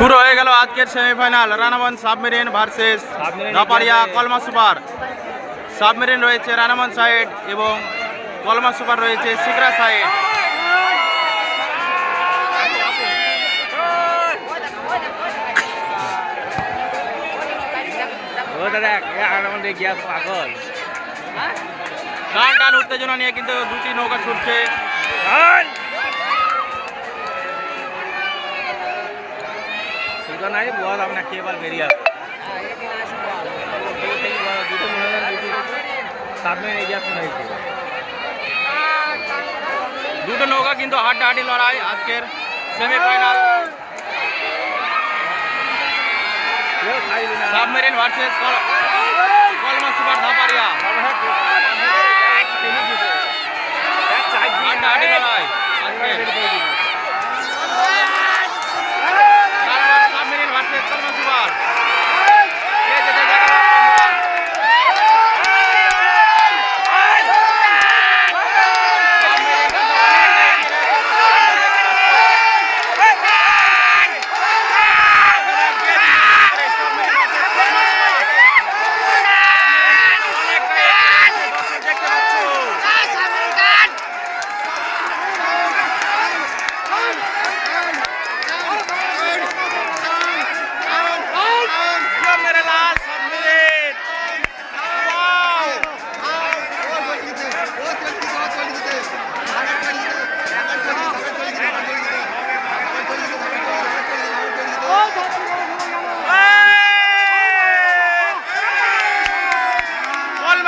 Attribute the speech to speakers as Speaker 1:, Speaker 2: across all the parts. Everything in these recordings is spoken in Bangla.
Speaker 1: শুরু হয়ে গেল আজকের semifinal রানামন submarine
Speaker 2: versus Dhaparia
Speaker 1: Kalma super. Submarine রয়েছে রানামন সাইড এবং কলমা সুপার রয়েছে সিকরা সাইড। টান টান উত্তেজনা নিয়ে কিন্তু দুটি নৌকা ছুটছে।
Speaker 2: সুন্দর নাই বল আপনার কে এবার বেরিয়ে আসবে দুটো মনে হয় দুটো সামনে এগিয়ে আসতে হয়েছে
Speaker 1: দুটো নৌকা কিন্তু হাড্ডাহাড্ডি লড়াই আজকের সেমিফাইনাল
Speaker 2: কেউ খাইবে না
Speaker 1: submarine versus Kalma super Dhaparia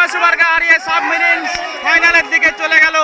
Speaker 1: Kalma সুপারকে হারিয়ে সাবমেরিন ফাইনালের দিকে চলে গেল।